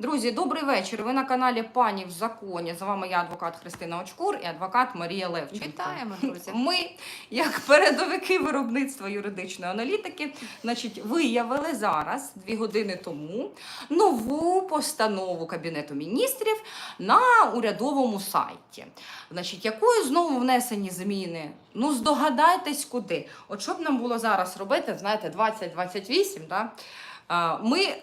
Друзі, добрий вечір. Ви на каналі Пані в законі. З вами я, адвокат Христина Очкур і адвокат Марія Левченко. Вітаємо, друзі. Ми, як передовики виробництва юридичної аналітики, значить, виявили зараз, дві години тому, нову постанову Кабінету міністрів на урядовому сайті. Значить, якою знову внесені зміни? Ну, здогадайтесь, куди. От що б нам було зараз робити, знаєте, 20-28, да? Ми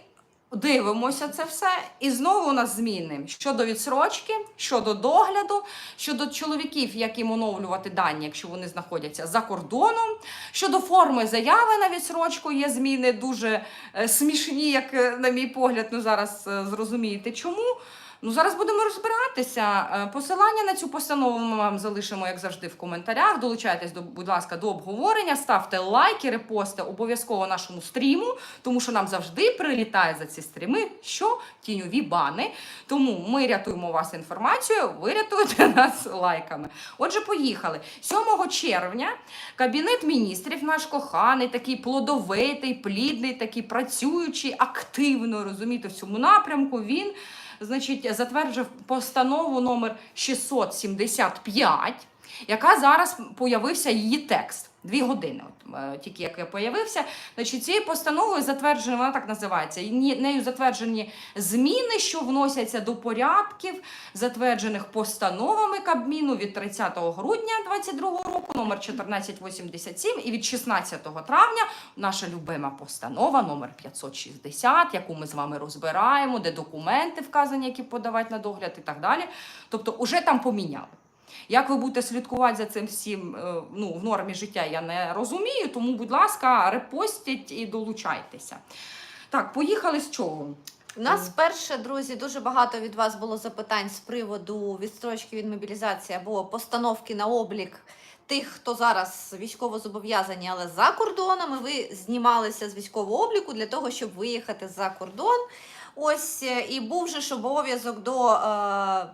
дивимося це все, і знову у нас зміни щодо відсрочки, щодо догляду, щодо чоловіків, як їм оновлювати дані, якщо вони знаходяться за кордоном. Щодо форми заяви на відсрочку є зміни дуже е, смішні, як е, на мій погляд, ну зараз е, зрозумієте чому. Ну, зараз будемо розбиратися. Е, Посилання на цю постанову ми вам залишимо, як завжди, в коментарях. Долучайтесь, до, будь ласка, до обговорення, ставте лайки, репости обов'язково нашому стріму, тому що нам завжди прилітає за ці стріми, що тіньові бани. Тому ми рятуємо вас інформацією, ви рятуєте нас лайками. Отже, поїхали. 7 червня Кабінет міністрів, наш коханий, такий плодовитий, плідний, такий працюючий, активно розумієте, в цьому напрямку. Він значить, затверджив постанову номер 675, яка зараз появився її текст. Дві години, от, е, тільки як я появився. Значить, цією постановою затверджена, вона так називається. і Нею затверджені зміни, що вносяться до порядків, затверджених постановами Кабміну від 30 грудня 2022 року, номер 1487, і від 16 травня наша любима постанова номер 560, яку ми з вами розбираємо, де документи вказані, які подавати на догляд і так далі. Тобто, уже там поміняли. Як ви будете слідкувати за цим всім е, ну, в нормі життя, я не розумію, тому, будь ласка, репостіть і долучайтеся. Так, поїхали з чого? У нас перше, друзі, дуже багато від вас було запитань з приводу відстрочки від мобілізації або постановки на облік тих, хто зараз військово зобов'язані, але за кордоном. Ви знімалися з військового обліку для того, щоб виїхати за кордон. Ось е, і був же ж обов'язок до. Е,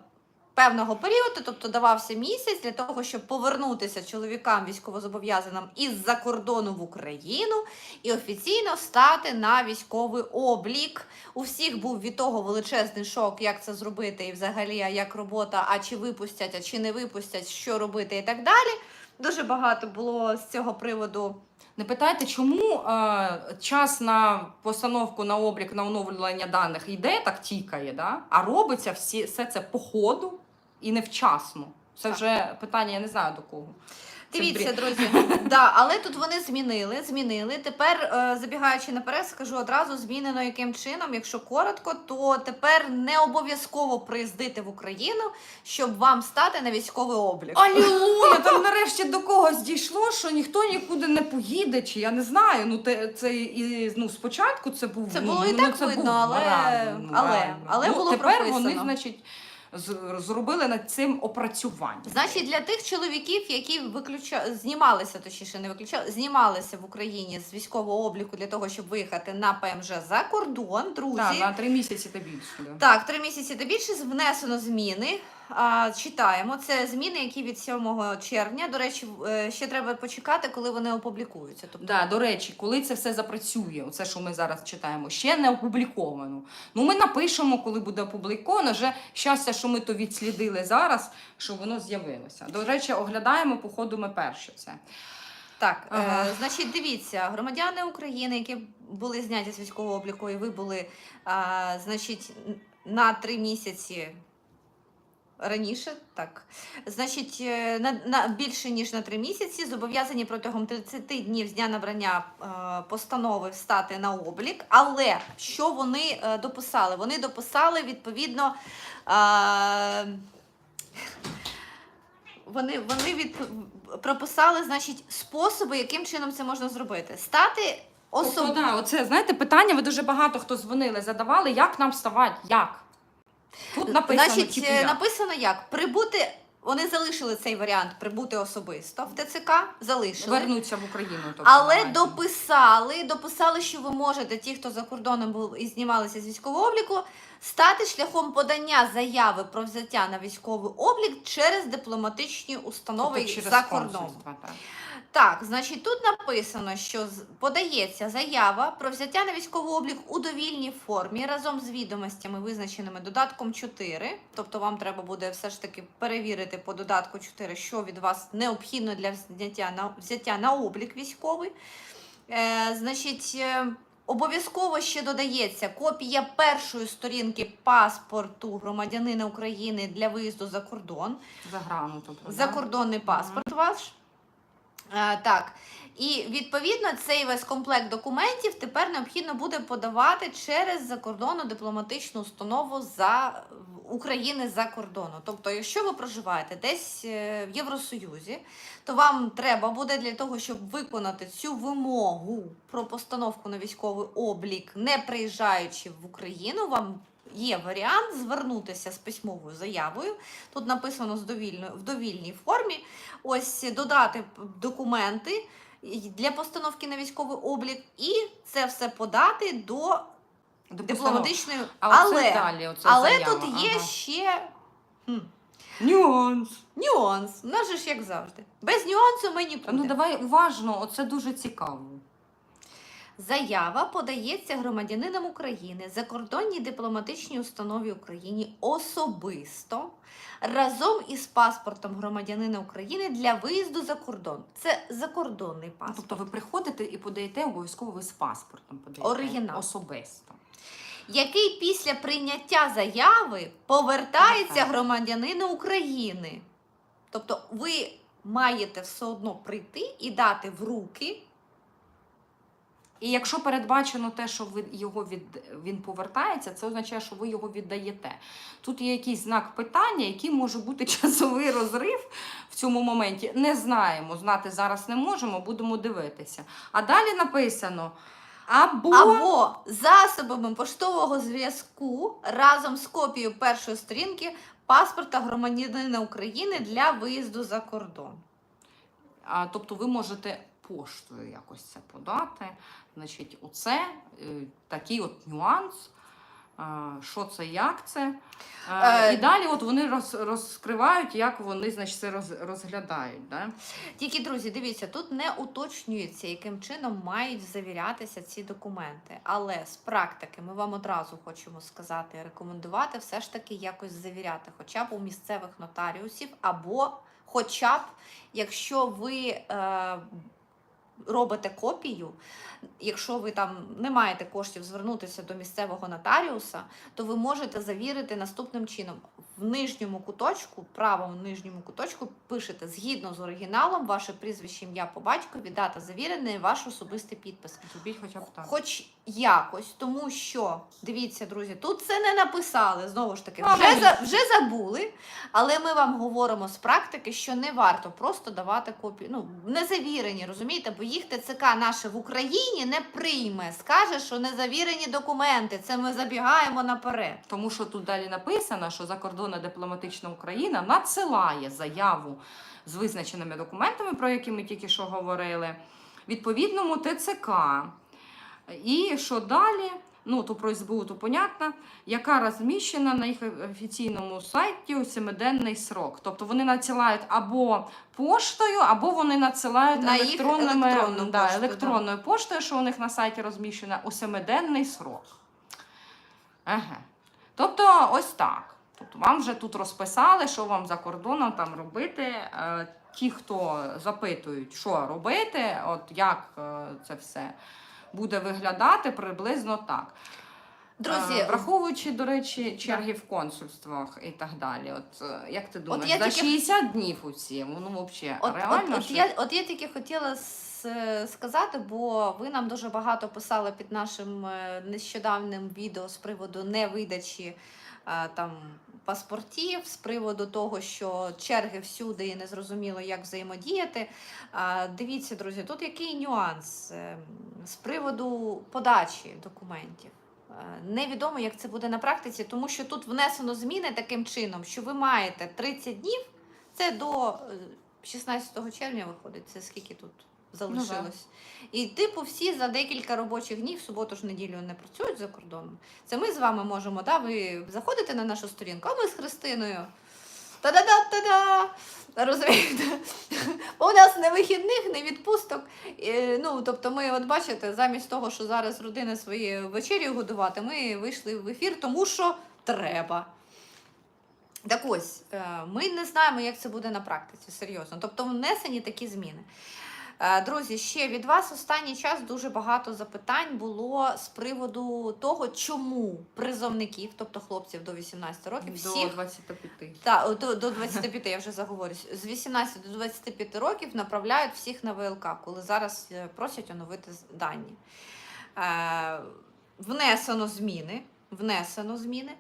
Певного періоду, тобто давався місяць для того, щоб повернутися чоловікам військовозобов'язаним із-за кордону в Україну і офіційно стати на військовий облік. У всіх був від того величезний шок, як це зробити, і взагалі, як робота, а чи випустять, а чи не випустять, що робити і так далі. Дуже багато було з цього приводу. Не питайте, чому е, час на постановку на облік на оновлення даних йде, так тікає, да? а робиться всі, все це по ходу і невчасно. Це Так. вже питання, я не знаю до кого. Дивіться, друзі, да, але тут вони змінили, змінили. Тепер, е, забігаючи наперед, скажу одразу змінено яким чином. Якщо коротко, то тепер не обов'язково приїздити в Україну, щоб вам стати на військовий облік. Алілуя! Там нарешті до когось дійшло, що ніхто нікуди не поїде, чи я не знаю. Ну те це і ну спочатку це був Це ну, було і ну, так це видно, був але- ну, але- але ну, було тепер вони, значить, зробили над цим опрацювання. Значить, для тих чоловіків, які виключа... знімалися, точніше, не виключали, знімалися в Україні з військового обліку для того, щоб виїхати на ПМЖ за кордон, друзі. Так, на три місяці та більше. Так, три місяці та більше внесено зміни. А, читаємо. Це зміни, які від 7 червня. До речі, е, ще треба почекати, коли вони опублікуються. Тобто, Да, до речі, коли це все запрацює, оце, що ми зараз читаємо, ще не опубліковано. Ну, ми напишемо, коли буде опубліковано. Вже щастя, що ми то відслідили зараз, що воно з'явилося. До речі, оглядаємо по ходу ми перше це. так, Ага. е, значить, дивіться, громадяни України, які були зняті з військового обліку, і ви були, а, значить, на три місяці. Раніше так, значить, е, на, на більше ніж на три місяці зобов'язані протягом 30 днів з дня набрання е, постанови стати на облік. Але що вони е, дописали? Вони дописали відповідно. Е, вони, вони від, прописали, значить, способи, яким чином це можна зробити. Стати Тобто, особливо. да, оце, знаєте, питання, ви дуже багато хто дзвонили, задавали, як нам вставати, як? Тут написано, Значить, типу, е, як. написано як? Прибути. Вони залишили цей варіант прибути особисто в ТЦК, залишили. вернуться в Україну. Тобто, Але мається. дописали, дописали, що ви можете, ті, хто за кордоном був і знімалися з військового обліку, стати шляхом подання заяви про взяття на військовий облік через дипломатичні установи Тобто через за кордоном. так. Так, значить, тут написано, що подається заява про взяття на військовий облік у довільній формі разом з відомостями, визначеними додатком 4. Тобто вам треба буде все ж таки перевірити по додатку 4, що від вас необхідно для взяття на, взяття на облік військовий. Е, значить, е, обов'язково ще додається копія першої сторінки паспорту громадянина України для виїзду за кордон За грану, тобто. закордонний паспорт ваш. А, так. І відповідно цей весь комплект документів тепер необхідно буде подавати через закордонну дипломатичну установу за України за кордону. Тобто, якщо ви проживаєте десь е, в Євросоюзі, то вам треба буде для того, щоб виконати цю вимогу про постановку на військовий облік, не приїжджаючи в Україну, вам є варіант звернутися з письмовою заявою. Тут написано в довільній формі. Ось додати документи для постановки на військовий облік, і це все подати до До дипломатичної. А оце але далі, оце але заява, тут є ага. ще хм, нюанс. нюанс. У нас же ж як завжди. Без нюансу ми нікуди. Ну давай уважно, оце дуже цікаво. Заява подається громадянином України закордонній дипломатичній установі України особисто разом із паспортом громадянина України для виїзду за кордон. Це закордонний Ну, паспорт. Тобто ви приходите і подаєте обов'язково ви з паспортом. Подаєте, Оригінал. Особисто. який після прийняття заяви повертається громадянину України. Тобто ви маєте все одно прийти і дати в руки. І якщо передбачено те, що ви його від він повертається, це означає, що ви його віддаєте. Тут є якийсь знак питання, який може бути часовий розрив в цьому моменті. Не знаємо, знати зараз не можемо, будемо дивитися. А далі написано або, Або засобами поштового зв'язку разом з копією першої сторінки паспорта громадянина України для виїзду за кордон. А, тобто ви можете поштою якось це подати. Значить, оце е, такий от нюанс. Що це, як це? Е, І далі от вони роз, розкривають, як вони значить, це роз, розглядають. Да? Тільки, друзі, дивіться, тут не уточнюється, яким чином мають завірятися ці документи. Але з практики ми вам одразу хочемо сказати, рекомендувати все ж таки якось завіряти, хоча б у місцевих нотаріусів, або хоча б, якщо ви е, робите копію, якщо ви там не маєте коштів звернутися до місцевого нотаріуса, то ви можете завірити наступним чином. В нижньому куточку, правому нижньому куточку, пишете згідно з оригіналом ваше прізвище, ім'я по батькові, дата завірена і ваш особистий підпис. Зробіть хоча б так. Хоч якось, тому що дивіться, друзі, тут це не написали. Знову ж таки, вже, за, вже забули. Але ми вам говоримо з практики, що не варто просто давати копію. Ну, не завірені, розумієте? Бо їх ТЦК наше в Україні не прийме. Скаже, що не завірені документи. Це ми забігаємо наперед. Тому що тут далі написано, що закордонна дипломатична Україна надсилає заяву з визначеними документами, про які ми тільки що говорили, відповідному ТЦК. І що далі? Ну, то про СБУ, то понятно, яка розміщена на їх офіційному сайті у семиденний срок. Тобто вони надсилають або поштою, або вони надсилають На електронними, електронну да, пошту, да. електронною поштою, що у них на сайті розміщена у семиденний срок. Ага. Тобто, ось так. Тобто вам вже тут розписали, що вам за кордоном там робити. Е, Ті, хто запитують, що робити, от як е, це все буде виглядати, приблизно так. Друзі, Е, враховуючи, до речі, черги в консульствах і так далі. От е, як ти думаєш, я за тільки- 60 днів усі, воно взагалі От, реально? от, от, що- я, от я тільки хотіла сказати, бо ви нам дуже багато писали під нашим е, нещодавним відео з приводу невидачі там паспортів, з приводу того, що черги всюди і незрозуміло, як взаємодіяти. Дивіться, друзі, тут який нюанс Е, з приводу подачі документів. Е, Невідомо, як це буде на практиці, тому що тут внесено зміни таким чином, що ви маєте 30 днів це до е, 16 червня виходить. Це скільки тут? залишилось. І, типу, всі за декілька робочих днів, в суботу ж неділю не працюють за кордоном. Це ми з вами можемо, да, ви заходите на нашу сторінку, а ми з Христиною. Та-да-да-та-да! Розумієте? У нас не вихідних, не відпусток. Ну, тобто, ми, от бачите, замість того, що зараз родини свої вечері годувати, ми вийшли в ефір, тому що треба. Так ось, е, ми не знаємо, як це буде на практиці, серйозно. Тобто внесені такі зміни. Е, Друзі, ще від вас останній час дуже багато запитань було з приводу того, чому призовників, тобто хлопців до 18 років, До всіх 25. та, до, до 25, я вже заговорюсь. З 18 до 25 років направляють всіх на ВЛК, коли зараз е, просять оновити дані. Е, внесено зміни. Внесено зміни.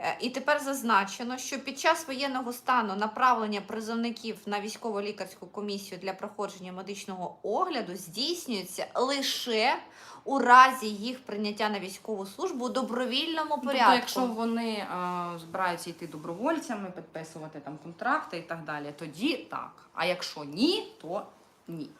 Е, І тепер зазначено, що під час воєнного стану направлення призовників на військово-лікарську комісію для проходження медичного огляду здійснюється лише у разі їх прийняття на військову службу у добровільному Тобто, порядку. якщо вони е, збираються йти добровольцями, підписувати там контракти і так далі, тоді так. А якщо ні, то ні.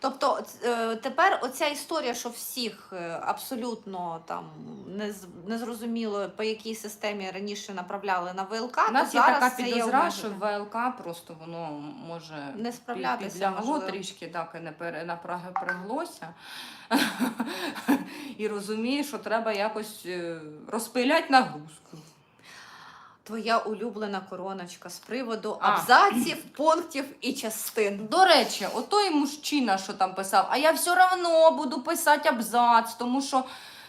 Тобто е, тепер оця історія, що всіх е, абсолютно там не незрозуміло по якій системі раніше направляли на ВЛК, У нас то є зараз така це підозра, що. ВЛК просто воно може Не справлятися, підлягло трішки, так і не перенапряглося. І розуміє, що треба якось е, розпиляти нагрузку. Твоя улюблена короночка з приводу А. абзаців, пунктів і частин. До речі, отой мужчина, що там писав, а я все одно буду писати абзац, тому що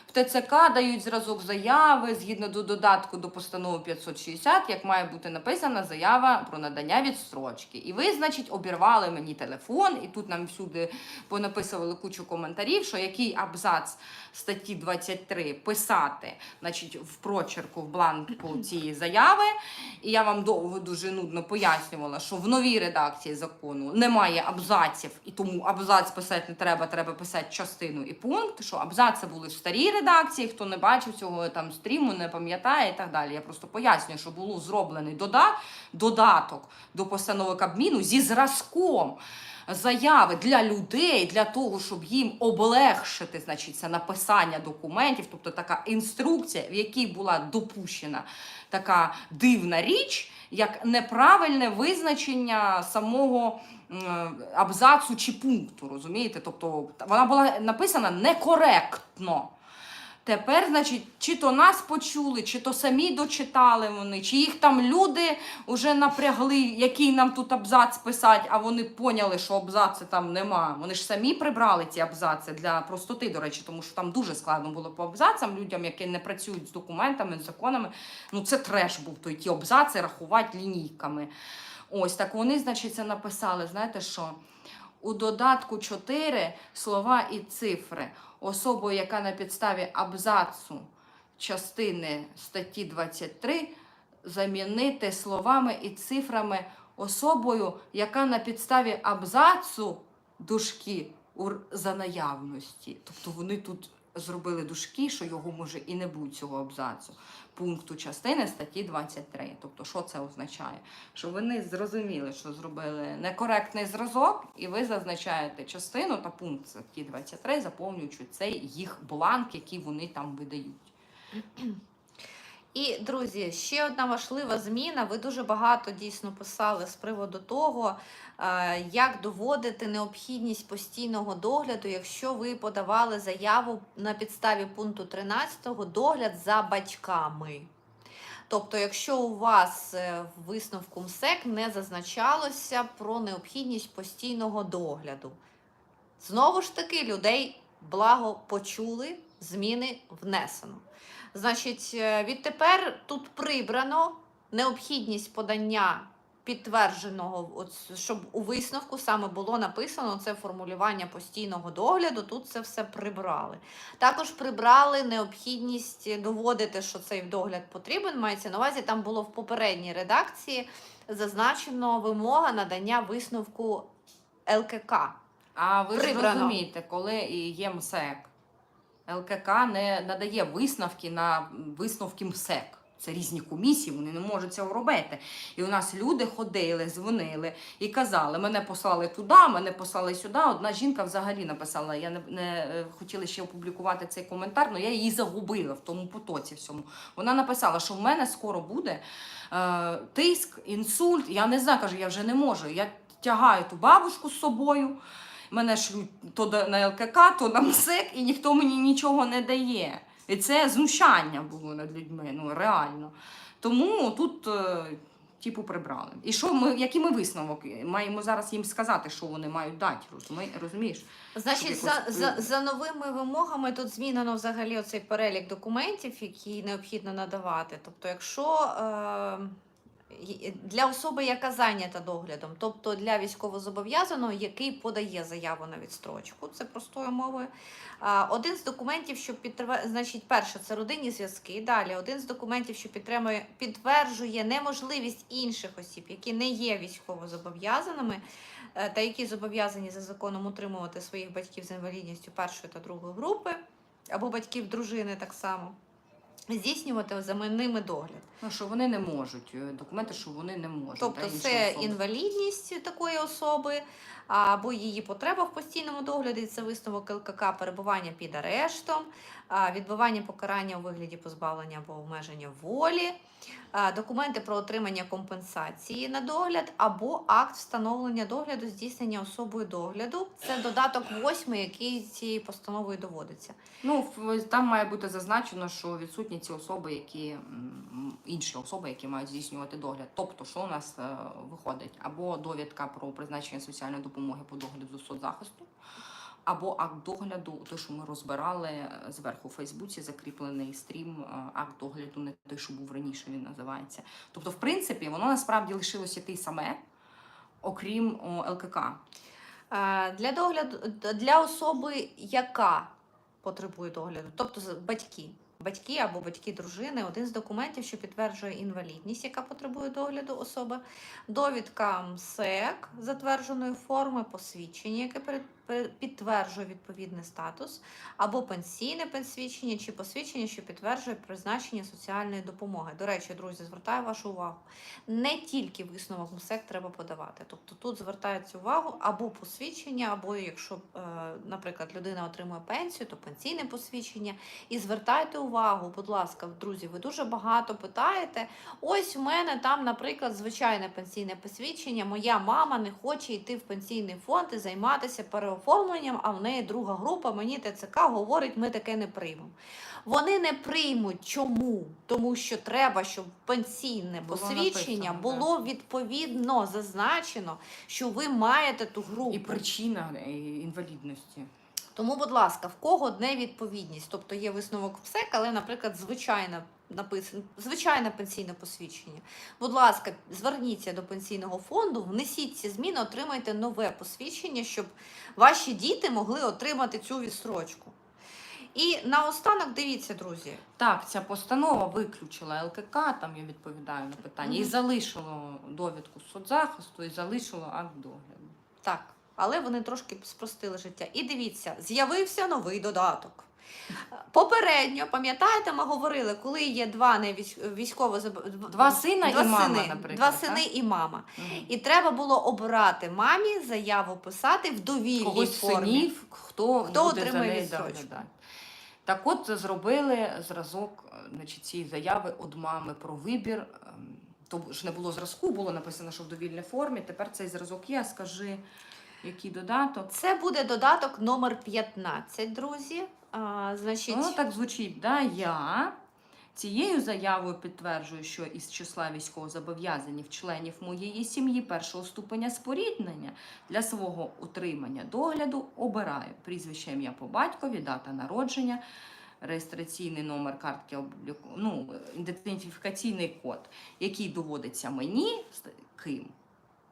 в ТЦК дають зразок заяви згідно до додатку до постанови 560, як має бути написана заява про надання відстрочки. І ви, значить, обірвали мені телефон, і тут нам всюди понаписували кучу коментарів, що який абзац статті 23 писати, значить, в прочерку, в бланку цієї заяви. І я вам довго дуже нудно пояснювала, що в новій редакції закону немає абзаців, і тому абзац писати не треба, треба писати частину і пункт. Що абзаци були в старій редакції, хто не бачив цього там стріму, не пам'ятає і так далі. Я просто пояснюю, що було зроблений додаток до постанови Кабміну зі зразком. Заяви для людей для того, щоб їм облегшити, значить, це написання документів, тобто така інструкція, в якій була допущена така дивна річ, як неправильне визначення самого абзацу чи пункту. Розумієте? Тобто вона була написана некоректно. Тепер, значить, чи то нас почули, чи то самі дочитали вони, чи їх там люди вже напрягли, який нам тут абзац писати, а вони поняли, що абзаци там нема. Вони ж самі прибрали ці абзаци для простоти, до речі, тому що там дуже складно було по абзацам людям, які не працюють з документами, з законами. Ну це треш був той ті абзаци рахувати лінійками. Ось так вони, значить, це написали. Знаєте що? У додатку 4 слова і цифри. Особою, яка на підставі абзацу частини статті 23 замінити словами і цифрами особою, яка на підставі абзацу дужки за наявності. Тобто вони тут зробили дужки, що його може і не бути цього абзацу. Пункту частини статті 23. Тобто, що це означає? Що вони зрозуміли, що зробили некоректний зразок, і ви зазначаєте частину та пункт статті 23, заповнюючи цей їх бланк, який вони там видають. І, друзі, ще одна важлива зміна. Ви дуже багато дійсно писали з приводу того, е, як доводити необхідність постійного догляду, якщо ви подавали заяву на підставі пункту 13 догляд за батьками. Тобто, якщо у вас е, в висновку МСЕК не зазначалося про необхідність постійного догляду. Знову ж таки, людей благо почули, зміни внесено. Значить, е, відтепер тут прибрано необхідність подання підтвердженого, от, щоб у висновку саме було написано це формулювання постійного догляду. Тут це все прибрали. Також прибрали необхідність доводити, що цей догляд потрібен. Мається на увазі, там було в попередній редакції зазначено вимога надання висновку ЛКК. А ви ж розумієте, коли є МСЕК, ЛКК не надає висновки на висновки МСЕК. Це різні комісії, вони не можуть цього робити. І у нас люди ходили, дзвонили і казали: мене послали туди, мене послали сюди. Одна жінка взагалі написала. Я не, не е, хотіла ще опублікувати цей коментар, але я її загубила в тому потоці всьому. Вона написала, що в мене скоро буде е, тиск, інсульт. Я не знаю, каже, я вже не можу. Я тягаю ту бабушку з собою. Мене шлють то на ЛКК, то на МСЕК, і ніхто мені нічого не дає. І це знущання було над людьми, ну реально. Тому тут, е, типу, прибрали. І що ми, який ми висновок маємо зараз їм сказати, що вони мають дати? Розумієш? Значить, за, якось за, за новими вимогами тут змінено взагалі оцей перелік документів, які необхідно надавати. Тобто, якщо е, для особи, яка зайнята доглядом, тобто для військовозобов'язаного, який подає заяву на відстрочку, це простою мовою. Один з документів, що підтверджує, значить, перше, це родинні зв'язки. Далі, один з документів, що підтримує, підтверджує неможливість інших осіб, які не є військовозобов'язаними, е, та які зобов'язані за законом утримувати своїх батьків з інвалідністю першої та другої групи, або батьків дружини так само, здійснювати за ними догляд. Ну, що вони не можуть. е, Документи, що вони не можуть. Тобто це особи. інвалідність такої особи, або її потреба в постійному догляді, це висновок ЛКК, перебування під арештом, відбування покарання у вигляді позбавлення або обмеження волі, документи про отримання компенсації на догляд, або акт встановлення догляду, здійснення особою догляду. Це додаток 8, який цією постановою доводиться. Ну, там має бути зазначено, що відсутні ці особи, які інші особи, які мають здійснювати догляд. Тобто, що у нас е, виходить? Або довідка про призначення соціальної допомоги по догляду соцзахисту, або акт догляду, те, що ми розбирали е, зверху у Фейсбуці, закріплений стрім, е, акт догляду, не той, що був раніше, він називається. Тобто, в принципі, воно насправді лишилося те саме, окрім ЛКК. Е, Для догляду для особи, яка потребує догляду, тобто батьки. Батьки або батьки дружини, один з документів, що підтверджує інвалідність, яка потребує догляду особи, довідка МСЕК затвердженої форми, посвідчення, яке підтверджує відповідний статус, або пенсійне посвідчення чи посвідчення, що підтверджує призначення соціальної допомоги. До речі, друзі, звертаю вашу увагу не тільки висновок МСЕК треба подавати. Тобто тут звертається увагу або посвідчення, або якщо, е, наприклад, людина отримує пенсію, то пенсійне посвідчення. І звертайте увагу, будь ласка, друзі, ви дуже багато питаєте. Ось у мене там, наприклад, звичайне пенсійне посвідчення. Моя мама не хоче йти в пенсійний фонд і займатися переоформленням, а в неї друга група. Мені ТЦК говорить, ми таке не приймемо. Вони не приймуть. Чому? Тому що треба, щоб пенсійне Було посвідчення написано, було відповідно зазначено, що ви маєте ту групу. І причина е, інвалідності. Тому, будь ласка, в кого невідповідність? Тобто є висновок ПСЕК, але, наприклад, звичайна написано звичайне пенсійне посвідчення. Будь ласка, зверніться до пенсійного фонду, внесіть ці зміни, отримайте нове посвідчення, щоб ваші діти могли отримати цю відстрочку. І наостанок дивіться, друзі, Так, ця постанова виключила ЛКК, там я відповідаю на питання, і залишило довідку з соцзахисту, і залишило акт догляду. Так, але вони трошки спростили життя. І дивіться, з'явився новий додаток. Попередньо, пам'ятаєте, ми говорили, коли є два військово Два сина і мама, наприклад, Два так? сини і мама. Мгм. І треба було обрати мамі заяву писати в довільній Когось формі. синів, хто, Хто буде отримає доглядати. Так от зробили зразок значить, цієї заяви від мами про вибір. ем, То ж не було зразку, було написано, що в довільній формі. Тепер цей зразок є. Скажи, який додаток. Це буде додаток номер 15, друзі. А, значить, Воно так звучить, да, я цією заявою підтверджую, що із числа військовозобов'язаних членів моєї сім'ї першого ступеня споріднення для свого утримання догляду обираю прізвище ім'я по батькові, дата народження, реєстраційний номер картки обліку, ну, ідентифікаційний код, який доводиться мені ким.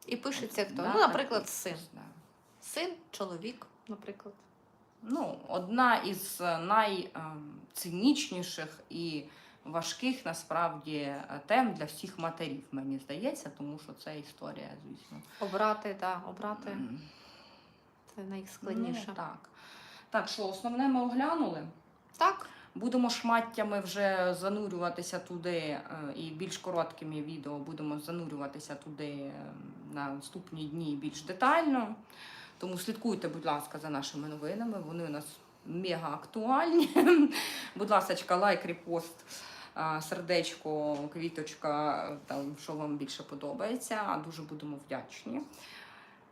і пишеться хто. Да, ну, наприклад, так, син. да. Син, чоловік, наприклад. Ну, одна із е, найцинічніших і важких насправді е, тем для всіх матерів, мені здається, тому що це історія, звісно. Обрати, так, обрати це найскладніше. Ну, так. Так, що основне ми оглянули. Так, Будемо шматтями вже занурюватися туди, е, і більш короткими відео будемо занурюватися туди на наступні дні більш детально. Тому слідкуйте, будь ласка, за нашими новинами. Вони у нас мега актуальні. Будь ласка, лайк, репост, сердечко, квіточка, там, що вам більше подобається. Дуже будемо вдячні.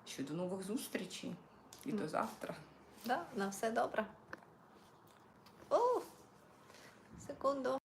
Що до нових зустрічей і до завтра. Да, на все добре. О, секунду.